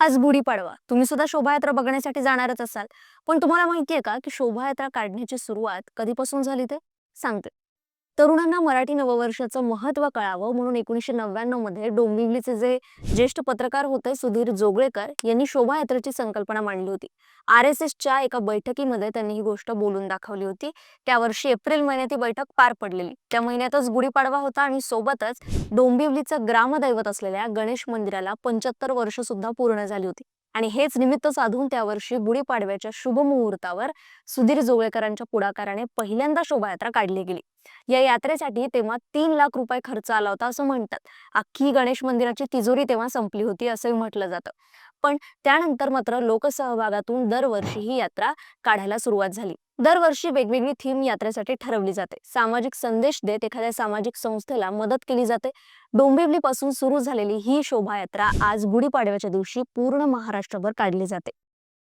आज गुढीपाडवा तुम्ही सुद्धा शोभायात्रा बघण्यासाठी जाणारच असाल. पण तुम्हाला माहितीये का की शोभायात्रा काढण्याची सुरुवात कधीपासून झाली ते? सांगते. तरुणांना मराठी नववर्षाचं महत्त्व कळावं म्हणून एकोणीसशे नव्याण्णवमध्ये डोंबिवलीचे जे ज्येष्ठ पत्रकार होते सुधीर जोगळेकर यांनी शोभायात्रेची संकल्पना मांडली होती. आर एस एसच्या एका बैठकीमध्ये त्यांनी ही गोष्ट बोलून दाखवली होती. त्या वर्षी एप्रिल महिन्यात ही बैठक पार पडलेली. त्या महिन्यातच गुढीपाडवा होता आणि सोबतच डोंबिवलीचं ग्रामदैवत असलेल्या गणेश मंदिराला पंच्याहत्तर वर्ष सुद्धा पूर्ण झाली होती. आणि हेच निमित्त साधून त्या वर्षी गुढीपाडव्याच्या शुभ मुहूर्तावर सुधीर जोगळेकरांच्या पुढाकाराने पहिल्यांदा शोभायात्रा काढली गेली. या यात्रेसाठी तेव्हा तीन लाख रुपये खर्च आला होता असं म्हणतात. अख्खी गणेश मंदिराची तिजोरी तेव्हा संपली होती असंही म्हटलं जातं. पण त्यानंतर मात्र लोकसहभागातून दरवर्षी ही यात्रा काढायला सुरुवात झाली. दरवर्षी वेगवेगळी थीम यात्रेसाठी ठरवली जाते. सामाजिक संदेश देत एखाद्या सामाजिक संस्थेला मदत केली जाते. डोंबिवली पासून सुरू झालेली ही शोभायात्रा आज गुढीपाडव्याच्या दिवशी पूर्ण महाराष्ट्रभर काढली जाते.